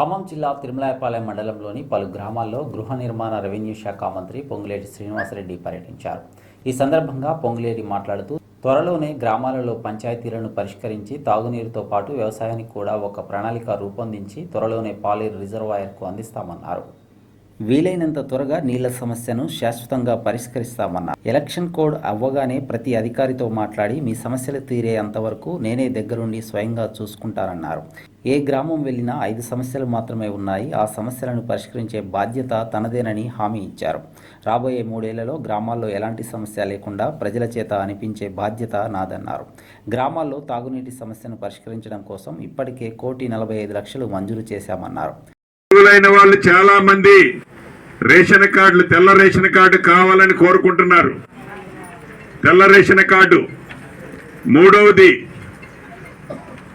ఖమ్మం జిల్లా తిరుమలాయపాలెం మండలంలోని పలు గ్రామాల్లో గృహ నిర్మాణ రెవెన్యూ శాఖ మంత్రి పొంగులేటి శ్రీనివాసరెడ్డి పర్యటించారు. ఈ సందర్భంగా పొంగులేటి మాట్లాడుతూ త్వరలోనే గ్రామాలలో పంచాయతీలను పరిష్కరించి తాగునీరుతో పాటు వ్యవసాయానికి కూడా ఒక ప్రణాళిక రూపొందించి త్వరలోనే పాలేరు రిజర్వాయర్కు అందిస్తామన్నారు. వీలైనంత త్వరగా నీళ్ళ సమస్యను శాశ్వతంగా పరిష్కరిస్తామన్నారు. ఎలక్షన్ కోడ్ అవ్వగానే ప్రతి అధికారితో మాట్లాడి మీ సమస్యలు తీరే అంతవరకు నేనే దగ్గరుండి స్వయంగా చూసుకుంటానన్నారు. ఏ గ్రామం వెళ్ళినా ఐదు సమస్యలు మాత్రమే ఉన్నాయి. ఆ సమస్యలను పరిష్కరించే బాధ్యత తనదేనని హామీ ఇచ్చారు. రాబోయే మూడేళ్ళలో గ్రామాల్లో ఎలాంటి సమస్య లేకుండా ప్రజల చేత అనిపించే బాధ్యత నాదన్నారు. గ్రామాల్లో తాగునీటి సమస్యను పరిష్కరించడం కోసం ఇప్పటికే కోటి నలభై ఐదు లక్షలు మంజూరు చేశామన్నారు. అర్హులైన వాళ్ళు చాలా మంది రేషన్ కార్డులు తెల్ల రేషన్ కార్డు కావాలని కోరుకుంటున్నారు. తెల్ల రేషన్ కార్డు. మూడవది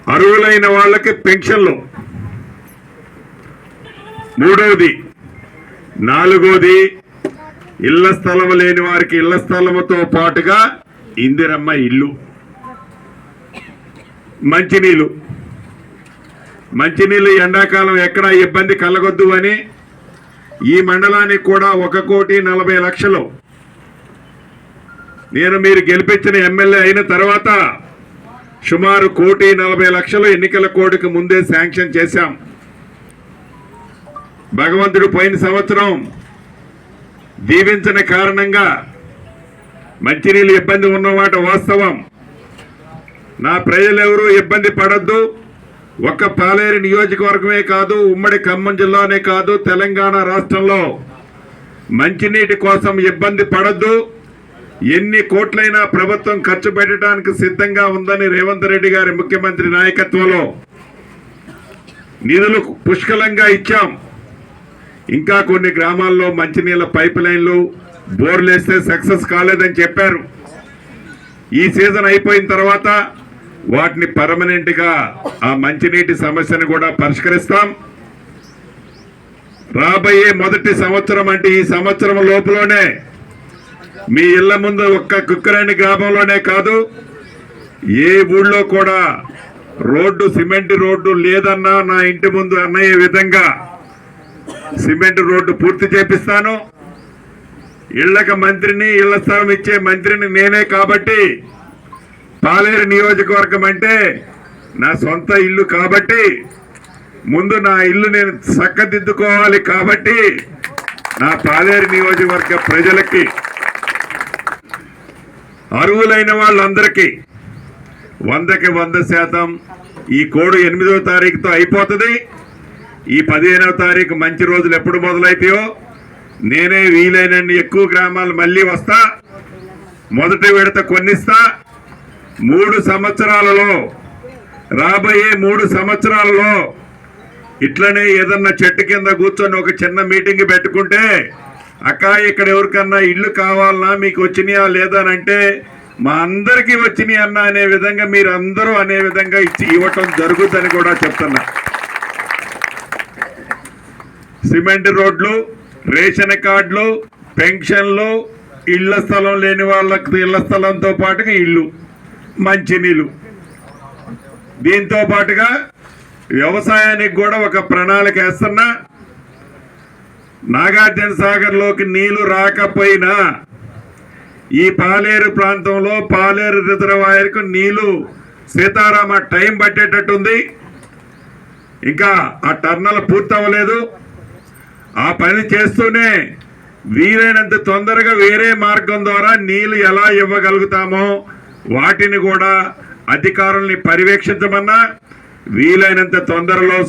అర్హులైన వాళ్ళకి పెన్షన్లు. మూడవది నాలుగోది ఇళ్ళ స్థలం లేని వారికి ఇళ్ళ స్థలముతో పాటుగా ఇందిరమ్మ ఇల్లు. మంచినీళ్ళు. మంచినీళ్ళు ఎండాకాలం ఎక్కడ ఇబ్బంది కలగొద్దు అని ఈ మండలానికి కూడా ఒక కోటి నలభై లక్షలు. నేను మీరు గెలిపించిన ఎమ్మెల్యే అయిన తర్వాత సుమారు కోటి నలభై లక్షలు ఎన్నికల కోడ్కి ముందే శాంక్షన్ చేశాం. భగవంతుడు పోయిన సంవత్సరం దీవించిన కారణంగా మంచినీళ్ళు ఇబ్బంది ఉన్నమాట వాస్తవం. నా ప్రజలెవరూ ఇబ్బంది పడద్దు. ఒక్క పాలేరు నియోజకవర్గమే కాదు ఉమ్మడి ఖమ్మం జిల్లానే కాదు తెలంగాణ రాష్ట్రంలో. మంచినీటి కోసం ఇబ్బంది పడద్దు. ఎన్ని కోట్లైనా ప్రభుత్వం ఖర్చు పెట్టడానికి సిద్ధంగా ఉందని రేవంత్ రెడ్డి గారి ముఖ్యమంత్రి నాయకత్వంలో నిధులు పుష్కలంగా ఇచ్చాం. ఇంకా కొన్ని గ్రామాల్లో మంచినీళ్ళ పైప్ లైన్లు బోర్లేస్తే సక్సెస్ కాలేదని చెప్పారు. ఈ సీజన్ అయిపోయిన తర్వాత వాటిని పర్మనెంట్గా ఆ మంచినీటి సమస్యను కూడా పరిష్కరిస్తాం. రాబోయే మొదటి సంవత్సరం అంటే ఈ సంవత్సరం లోపలనే మీ ఇళ్ళ ముందు ఒక్క కుక్కరాని గ్రామంలోనే కాదు ఏ ఊళ్ళో కూడా రోడ్డు సిమెంట్ రోడ్డు లేదన్నా నా ఇంటి ముందు అన్నయ్య విధంగా సిమెంట్ రోడ్డు పూర్తి చేపిస్తాను. ఇళ్ళకు మంత్రిని ఇళ్ళ స్థలం ఇచ్చే మంత్రిని నేనే కాబట్టి పాలేరు నియోజకవర్గం అంటే నా సొంత ఇల్లు కాబట్టి ముందు నా ఇల్లు నేను చక్కదిద్దుకోవాలి కాబట్టి నా పాలేరు నియోజకవర్గ ప్రజలకి అర్హులైన వాళ్ళందరికీ వందకి వంద శాతం ఈ కోడు ఎనిమిదవ తారీఖుతో అయిపోతుంది. ఈ పదిహేనవ తారీఖు మంచి రోజులు ఎప్పుడు మొదలైతాయో నేనే వీలైనన్ని ఎక్కువ గ్రామాలు మళ్ళీ వస్తా మొదటి విడత కొన్నిస్తా మూడు సంవత్సరాలలో రాబోయే మూడు సంవత్సరాలలో ఇట్లనే ఏదన్నా చెట్టు కింద కూర్చొని ఒక చిన్న మీటింగ్ పెట్టుకుంటే అక్క ఇక్కడ ఎవరికన్నా ఇల్లు కావాలన్నా మీకు వచ్చినాయా లేదా అని అంటే మా అందరికీ వచ్చినాయి అన్న అనే విధంగా మీరు అందరూ అనే విధంగా ఇచ్చి ఇవ్వటం జరుగుతుందని కూడా చెప్తున్నా. సిమెంట్ రోడ్లు రేషన్ కార్డులు పెన్షన్లు ఇళ్ళ స్థలం లేని వాళ్ళకి ఇళ్ళ స్థలంతో పాటుగా ఇల్లు. మంచినీళ్ళు దీంతో పాటుగా వ్యవసాయానికి కూడా ఒక ప్రణాళిక వేస్తున్నా. నాగార్జున సాగర్లోకి నీళ్ళు రాకపోయినా ఈ పాలేరు ప్రాంతంలో పాలేరు రిజర్వాయర్కు నీళ్ళు సీతారామ టైం పట్టేటట్టుంది. ఇంకా ఆ టర్నల్ పూర్తవ్వలేదు. ఆ పని చేస్తూనే వీలైనంత తొందరగా వేరే మార్గం ద్వారా నీళ్ళు ఎలా ఇవ్వగలుగుతామో వాటిని కూడా అధికారుల్ని పర్యవేక్షించమన్నా వీలైనంత తొందరలో